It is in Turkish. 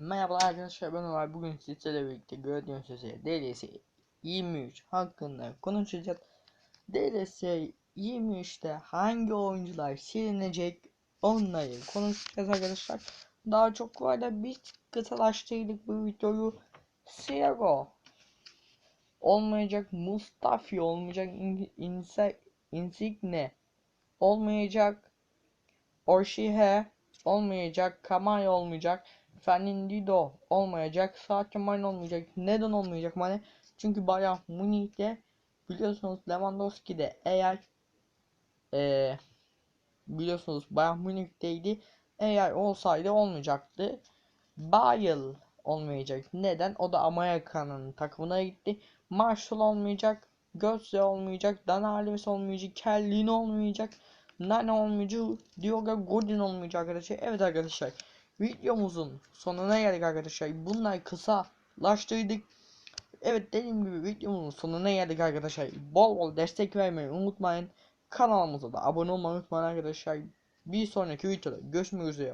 Merhaba arkadaşlar ben Ömer. Bugün sizlerle birlikte gördüğünüz üzere DLC 23 hakkında konuşacağız. DLC 23'te hangi oyuncular silinecek onları konuşacağız arkadaşlar. Daha çok var da biz kısalaştırdık bu videoyu. Siego olmayacak, Mustafi olmayacak, In- Inse Insigne olmayacak, Orshihe olmayacak, Kamay olmayacak. Fernandinho olmayacak. Sadece Mane olmayacak. Neden olmayacak Mane? Çünkü Bayern Münih'te biliyorsunuz Lewandowski de eğer eee biliyorsunuz Bayern Münih'teydi. Eğer olsaydı olmayacaktı. Bale olmayacak. Neden? O da Amerika'nın takımına gitti. Marshall olmayacak. Götze olmayacak. Dan Alves olmayacak. Kellin olmayacak. Nane olmayacak. Diogo Godin olmayacak arkadaşlar. Evet arkadaşlar. Videomuzun sonuna geldik arkadaşlar. Bunlar kısalaştırdık. Evet dediğim gibi videomuzun sonuna geldik arkadaşlar. Bol bol destek vermeyi unutmayın. Kanalımıza da abone olmayı unutmayın arkadaşlar. Bir sonraki videoda görüşmek üzere.